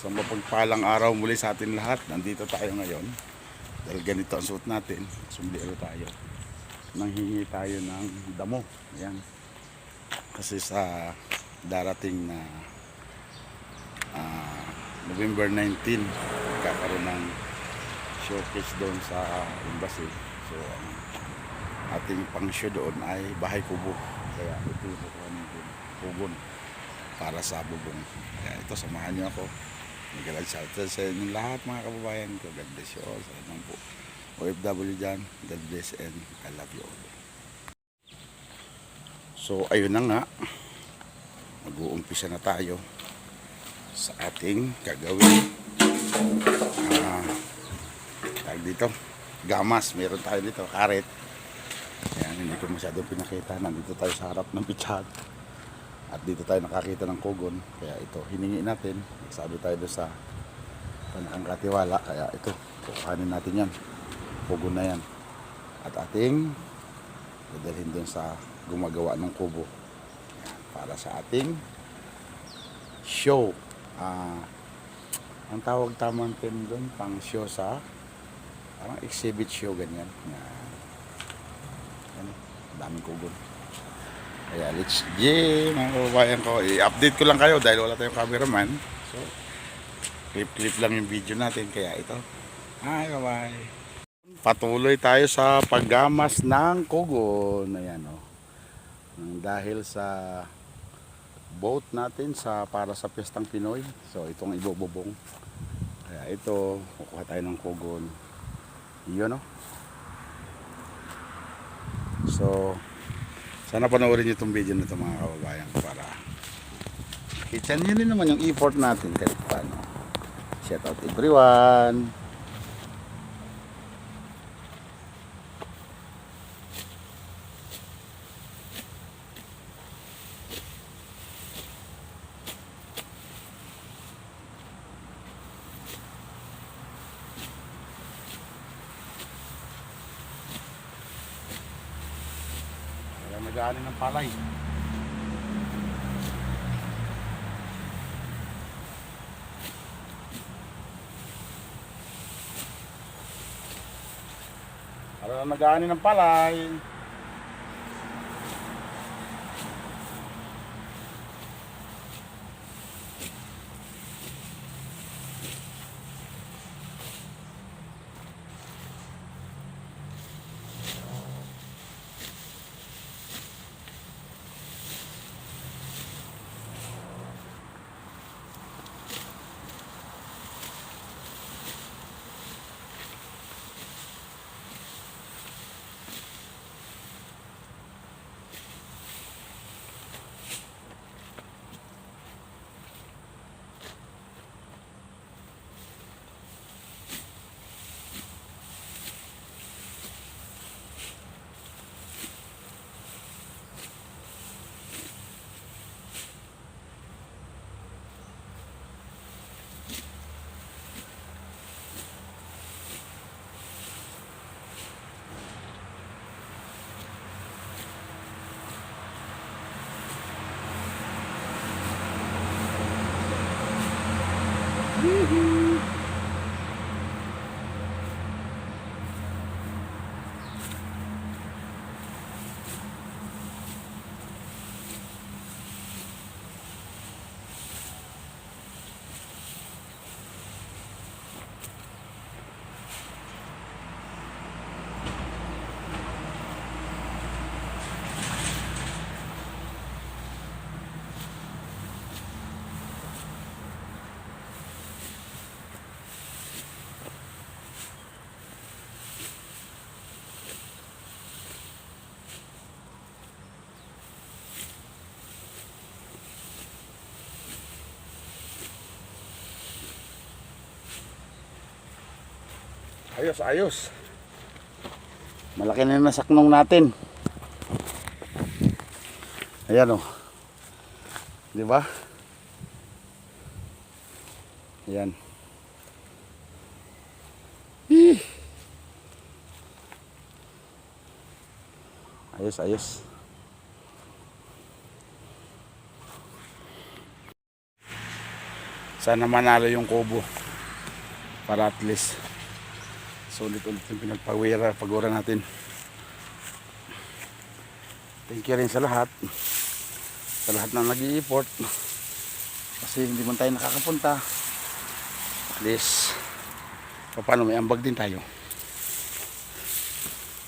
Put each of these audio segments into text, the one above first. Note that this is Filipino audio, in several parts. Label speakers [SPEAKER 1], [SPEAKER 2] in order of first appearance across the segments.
[SPEAKER 1] Sa mapagpalang araw muli sa atin lahat, nandito tayo ngayon. Dahil ganito ang suot natin, sumbiero tayo. Nanghingi tayo ng damo. Ayan. Kasi sa darating na ah, November 19, magkakaroon ng showcase doon sa embassy. So, ang ating pang show doon ay bahay kubo. Kaya ito yung kukuha natin, kubon para sa bubong. Kaya ito, samahan niyo ako. Magalang shoutout sa inyo lahat mga kababayan ko. God bless you all. Sa inyo po. OFW dyan. God bless and I love you all. So, ayun na nga. Mag-uumpisa na tayo sa ating gagawin. Ah, tawag dito. Gamas. Meron tayo dito. Karet. Ayan, hindi ko masyadong pinakita. Nandito tayo sa harap ng pichat. At dito tayo nakakita ng kugon. Kaya ito, hiningi natin. Sabi tayo doon sa panakang katiwala. Kaya ito, kukuhanin natin yan. Kugon na yan. At ating dadalhin doon sa gumagawa ng kubo. Para sa ating show. Ah, ang tawag tamang term doon, pang show sa parang exhibit show ganyan. Yan. Yan, daming kugon. Kaya let's G, mga kababayan ko. I-update ko lang kayo dahil wala tayong cameraman. So, clip-clip lang yung video natin. Kaya ito. Hi, bye-bye. Patuloy tayo sa paggamas ng kugon. Ayan, oh. Dahil sa boat natin sa para sa Piyestang Pinoy. So, itong ibububong. Kaya ito, kukuha tayo ng kugon. Yun, oh. So, sana panoorin niyo itong video na ito mga kababayan para kita niyo rin naman yung effort natin kahit paano. Shout out everyone. Ng palay. Para na nag-aani ng palay. Ayos, ayos. Malaki na yung nasaknong natin. Ayan o. Di ba? Ayan. Ih. Ayos, ayos. Sana manalo yung kubo. Para at least sulit ulit yung pinagpawira, pagura natin. Thank you rin sa lahat. Sa lahat na nag-i-effort. Kasi hindi man tayo nakakapunta. At least, paano may ambag din tayo.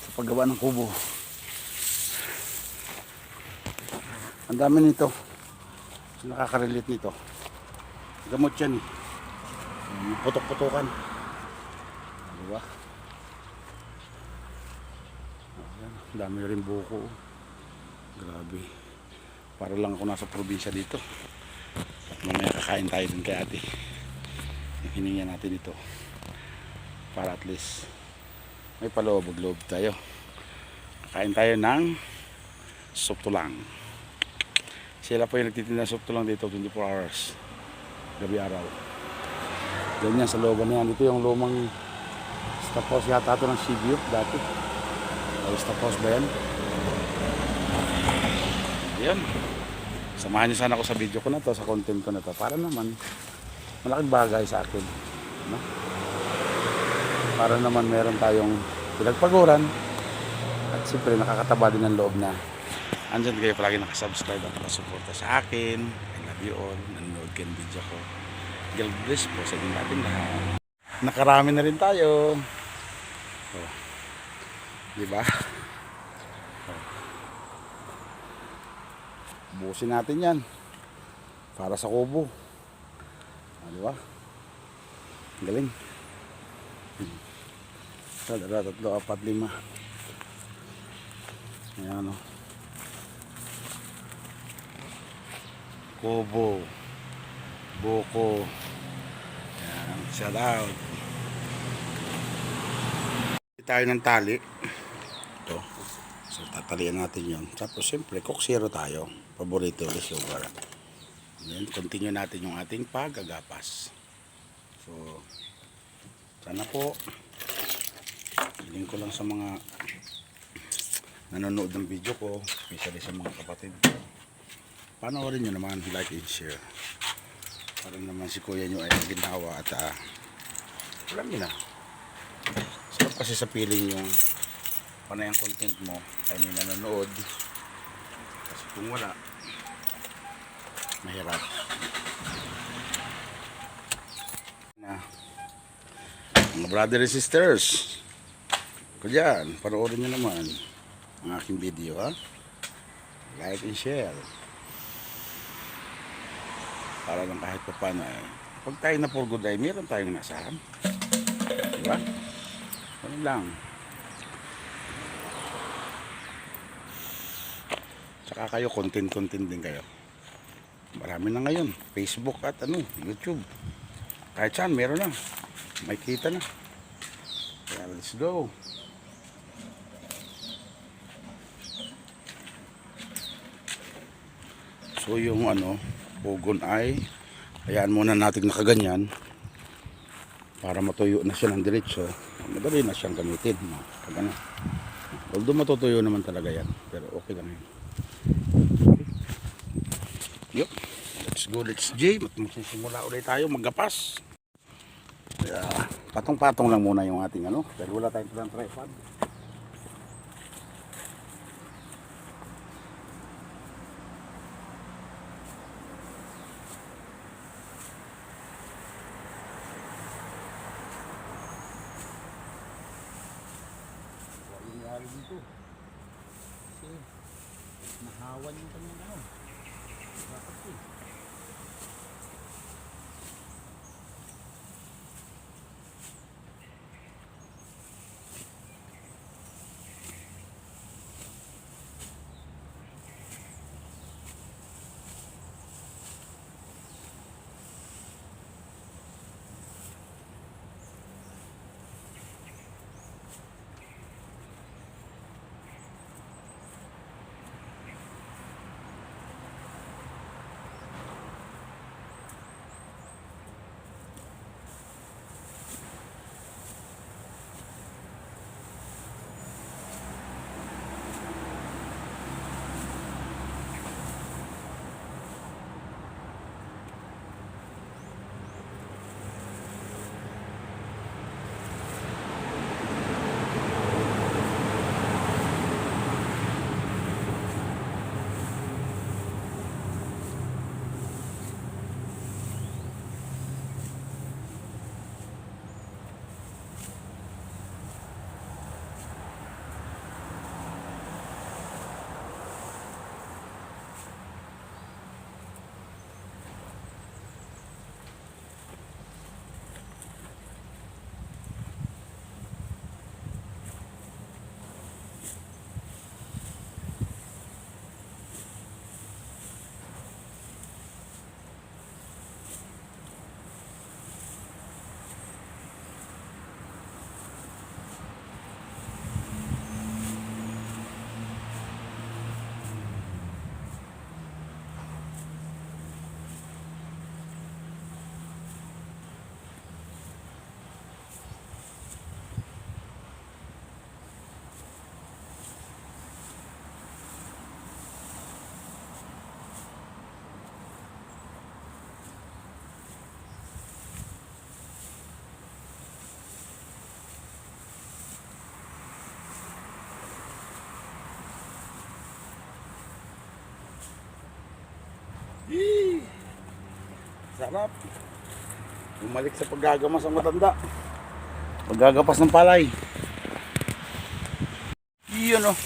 [SPEAKER 1] Sa paggawa ng kubo. Ang dami nito. Nakaka-relate nito. Gamot yan eh. Putok-putokan. Diba? Ayan, dami rin buko. Grabe. Para lang ako nasa probinsya dito. At mamaya kakain tayo din kay ate. Hininga natin ito. Para at least may paloob-loob tayo. Kakain tayo ng soup tulang. Sila po yung nagtitinda soup tulang dito 24 hours. Gabi araw. Ganyan sa looban na yan. Ito yung lumang house yata ito ng CBU dati. Stop house ba yan? Ayun. Samahan niyo sana ako sa video ko na to, sa content ko na to. Para naman, malaking bagay sa akin. No? Para naman meron tayong pinagpaguran. At siyempre, nakakataba din ng loob na andyan kayo palagi nakasubscribe at nakasuporta sa akin. I love you all. Nanonood kayo video ko. God bless po sa natin lahat. Nakarami na rin tayo. Oh. Di ba? Oh. Busin natin yan. Para sa kubo. Ah, di ba? Galing. Hmm. Isa, dalawa, tatlo, apat, lima. Ayan o. Kubo. Buko. Ayan. Shout out. Tayo ng tali. Ito. So, tatalian natin yon. Tapos, siyempre, Coke Zero tayo. Paborito ulit sugar. And then, continue natin yung ating paggagapas. So, sana po, hiling ko lang sa mga nanonood ng video ko, especially sa mga kapatid ko. Panoorin nyo naman, like and share. Para naman si kuya nyo ay ginawa at uh, alam nyo na. Kasi sa feeling yung panay ang content mo ay may nanonood. Kasi kung wala, mahirap. Na, mga brother and sisters, ko dyan, panoorin nyo naman ang aking video ha. Like and share. Para lang kahit pa paano eh. Pag tayo na for good ay meron tayong nasahan. Diba? Lang. Tsaka kayo, content-content din kayo. Marami na ngayon. Facebook at ano, YouTube. Kahit saan, meron na. May kita na. Kaya let's go. So yung ano, pugon ay hayaan muna natin nakaganyan para matuyo na siya ng diretso. Madali na siyang gamitin. No? Pag ano. Although matutuyo naman talaga yan. Pero okay lang. Okay. Yup. Let's go, let's J. Magsisimula ulit tayo maggapas. Kaya, patong-patong lang muna yung ating ano. Dahil wala tayong tripod. Sarap. Bumalik sa paggagamas ang matanda. Paggagapas ng palay. Iyon oh.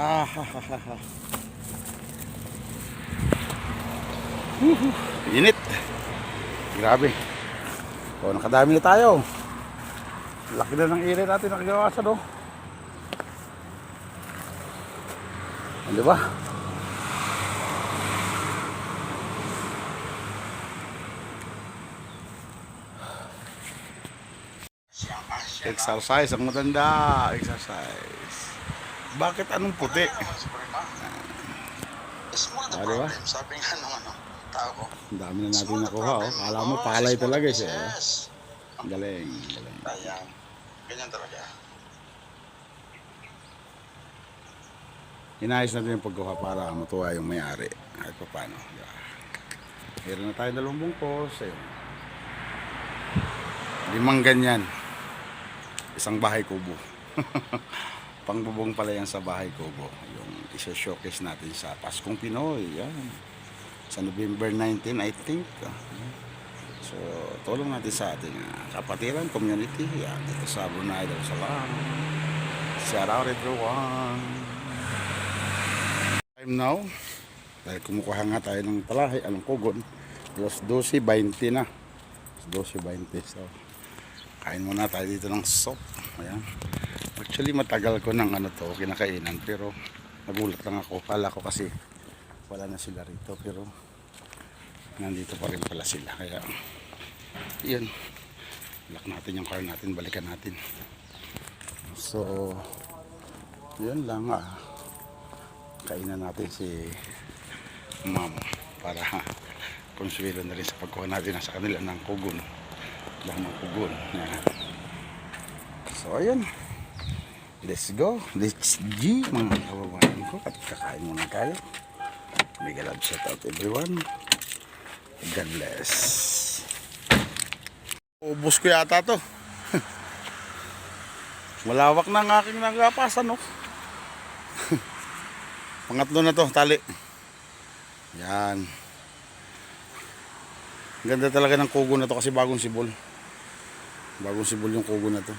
[SPEAKER 1] Ah, ha, ha, ha, Init. Grabe. O, nakadami na tayo. Laki na ng ire natin nakagawasan, oh. Ah, Di ba? Exercise ang matanda. Exercise. Bakit anong puti? Ah, di ba?
[SPEAKER 2] problems. Sabi nga nung ano, tao ko.
[SPEAKER 1] Ang dami na natin nakuha, oh. Alam mo,
[SPEAKER 2] Oh,
[SPEAKER 1] palay talaga
[SPEAKER 2] of-
[SPEAKER 1] siya. eh.
[SPEAKER 2] Yes.
[SPEAKER 1] Ang Galing, galing.
[SPEAKER 2] Ayan. Ganyan talaga.
[SPEAKER 1] Inayos natin yung pagkuha para matuwa yung may-ari. Kahit pa paano. Ba? Meron na tayo dalawang bungkos. Eh. Limang ganyan. Isang bahay kubo. Pangbubong pala yan sa bahay kubo. Yung isa-showcase natin sa Paskong Pinoy. Yan. Sa November 19, I think. So, tulong natin sa ating ah, kapatiran, community. Yan. Dito sa Brunei, Darussalam. Shout out everyone. Time now. Dahil kumukuha nga tayo ng palahi, anong kugon. Alas 12.20 na. Alas 12.20. So, kain muna tayo dito ng soup. Ayan. Actually, matagal ko ng ano to, kinakainan. Pero, nagulat lang ako. Kala ko kasi wala na sila rito. Pero, nandito pa rin pala sila. Kaya, yun. Lock natin yung car natin. Balikan natin. So, yun lang ah kainan natin si ma'am para konsuelo na rin sa pagkuha natin sa kanila ng kugon lamang kugon yan. so ayun let's go let's G mga kababayan ko at kakain muna tayo mega love shout out everyone God bless ubos ko yata to malawak na ang aking nagapasan no Pangatlo na to, tali. Yan. Ganda talaga ng kugo na to kasi bagong sibol. Bagong sibol yung kugo na to.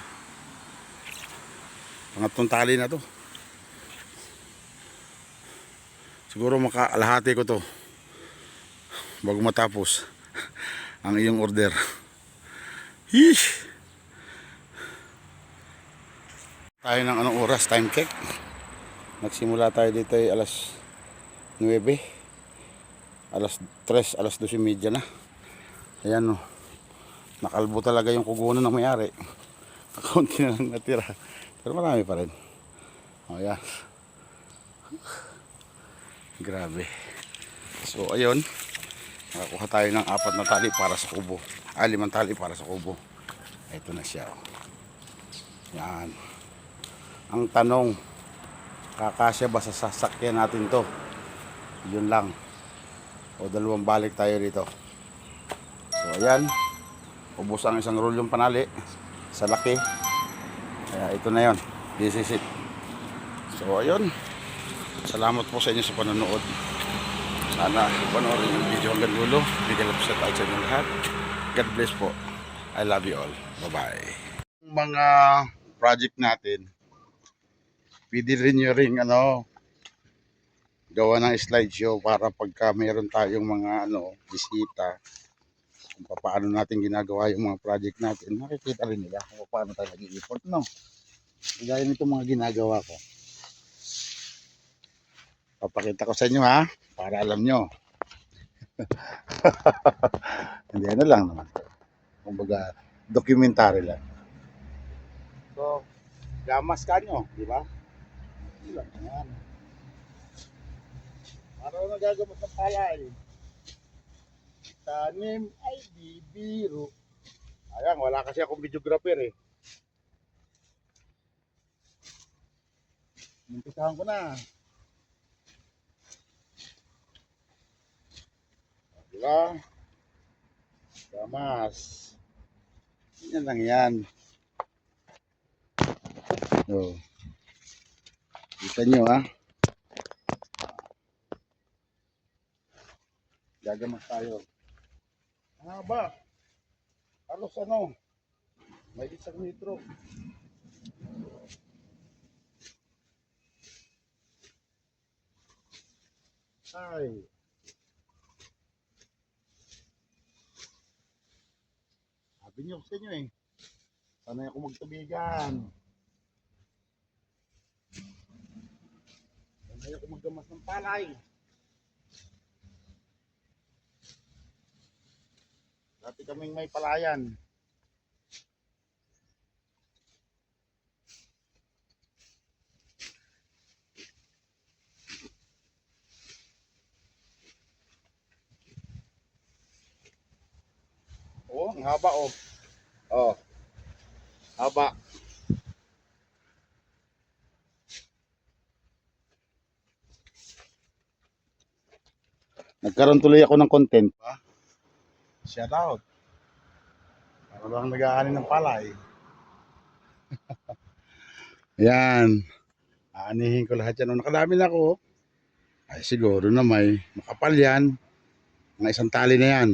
[SPEAKER 1] Pangatlong tali na to. Siguro makaalahati ko to. Bago matapos ang iyong order. Hish! Tayo ng anong oras, time check. Nagsimula tayo dito ay alas 9. Alas 3, alas 12.30 na. Ayan o. Nakalbo talaga yung kugunan ng mayari. Kakunti na lang natira. Pero marami pa rin. O yan. Grabe. So ayun. Nakakuha tayo ng apat na tali para sa kubo. Ah, limang tali para sa kubo. Ito na siya. oh. Yan. Ang tanong, kakasya ba sa sasakyan natin to yun lang o dalawang balik tayo dito so ayan ubos ang isang roll yung panali sa laki kaya ito na yon this is it. So ayun. Salamat po sa inyo sa panonood. Sana panoorin yung video hanggang dulo. Bigyan po sa tayo sa inyo lahat. God bless po. I love you all. Bye bye mga project natin pwede rin nyo ring ano gawa ng slideshow para pagka meron tayong mga ano bisita kung paano natin ginagawa yung mga project natin nakikita rin nila kung paano tayo nag-i-report no gaya nito mga ginagawa ko Papakita ko sa inyo ha, para alam nyo. Hindi ano lang naman. Kumbaga, documentary lang. So, gamas ka nyo, di ba? Hindi lang yan. Para nagagamot ng palay. Tanim ay bibiro. Ayan, wala kasi akong videographer eh. Umpisahan ko na. Diba? Gamas. Yan lang yan. So, kita nyo ha. Gagamas tayo. Ah, ba? Halos ano? May isang litro. Ay. Sabi niyo sa inyo eh. Sanay ako magtubigan. Sanay ako maggamas ng palay. Dati kaming may palayan. Oh, ang haba oh. Oh. Haba. Nagkaroon tuloy ako ng content pa. Shout out. Para lang nag-aani ng palay. Yan. Aanihin ko lahat yan. Nung nakadami na ako, ay siguro na may makapal yan. Mga isang tali na yan.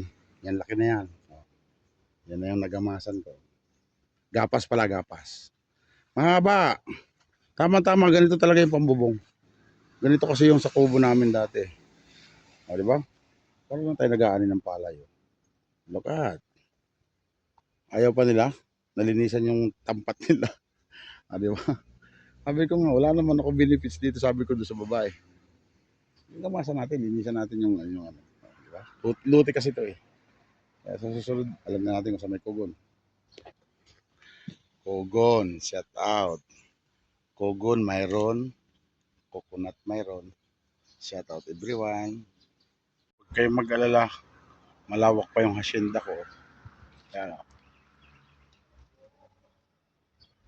[SPEAKER 1] Yan, laki na yan. Oh. Yan na yung nagamasan ko. Gapas pala, gapas. Mahaba. Tama-tama, ganito talaga yung pambubong. Ganito kasi yung sa kubo namin dati. O, di ba? Parang tayo nag-aani ng palay. oh. Look at. Ayaw pa nila. Nalinisan yung tampat nila. Ah, di ba? Sabi ko nga, wala naman ako benefits dito. Sabi ko doon sa babae. Gamasa natin, linisan natin yung, yung ano. Di ba? Lut- Luti kasi ito eh. Kaya sa susunod, alam na natin kung sa may kugon. Kugon, shout out. Kugon, mayroon. Coconut, mayroon. Shout out everyone. Huwag kayong mag-alala. Malawak pa yung hacienda ko. Kaya,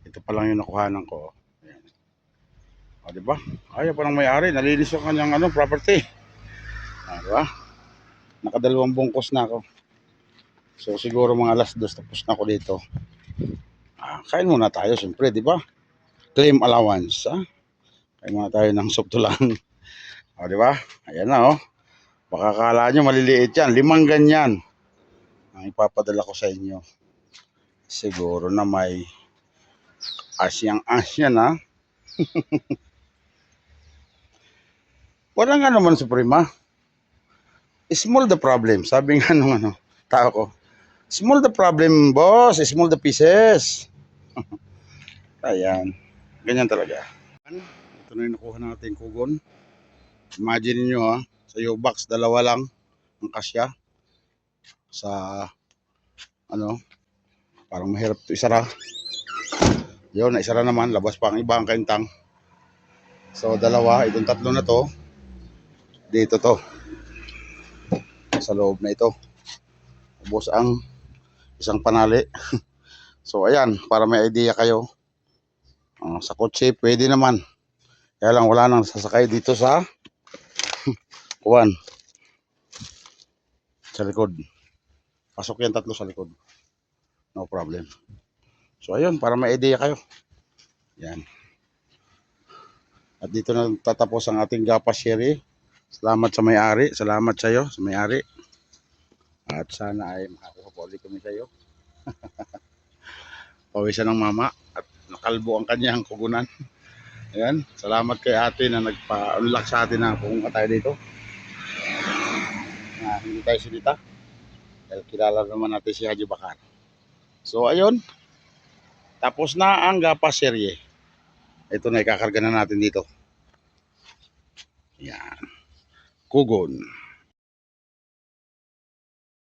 [SPEAKER 1] ito pa lang yung nakuhanan ko. Ayan. O, di ba? Ayaw pa ng may-ari. Nalinis yung kanyang ano, property. O, di ba? Nakadalawang bungkos na ako. So, siguro mga alas dos tapos na ako dito. Ah, kain muna tayo, siyempre, di ba? Claim allowance, ha? Kain muna tayo ng suktulan. o, di ba? Ayan na, oh. Baka kala nyo maliliit yan. Limang ganyan ang ipapadala ko sa inyo. Siguro na may asyang asya na. Wala nga naman suprema. Small the problem. Sabi nga nung ano, tao ko. Small the problem, boss. Small the pieces. Ayan. Ganyan talaga. Ito na yung nakuha natin kugon. Imagine niyo ha, sa U-Box, dalawa lang ang kasya. Sa, ano, parang mahirap ito isara. Yun, naisara naman. Labas pa ang iba ang kaintang. So, dalawa. Itong tatlo na to. Dito to. Sa loob na ito. Ubos ang isang panali. so, ayan. Para may idea kayo. Ah, sa kotse, pwede naman. Kaya lang wala nang sasakay dito sa kuwan. Sa likod. Pasok yan tatlo sa likod. No problem. So ayun, para may idea kayo. Yan. At dito na tatapos ang ating Gapa Sherry. Salamat sa may-ari. Salamat sa iyo, sa may-ari. At sana ay makakuha po ulit kami sa iyo. Pawisan ng mama at nakalbo ang kanyang kugunan. Ayan, salamat kay ate na nagpa-unlock sa atin na pumunta tayo dito. Hindi tayo sinita. Dahil kilala naman natin si Haji Bakar. So ayun, tapos na ang Gapa serye. Ito na ikakarga na natin dito. Yan. Kugon.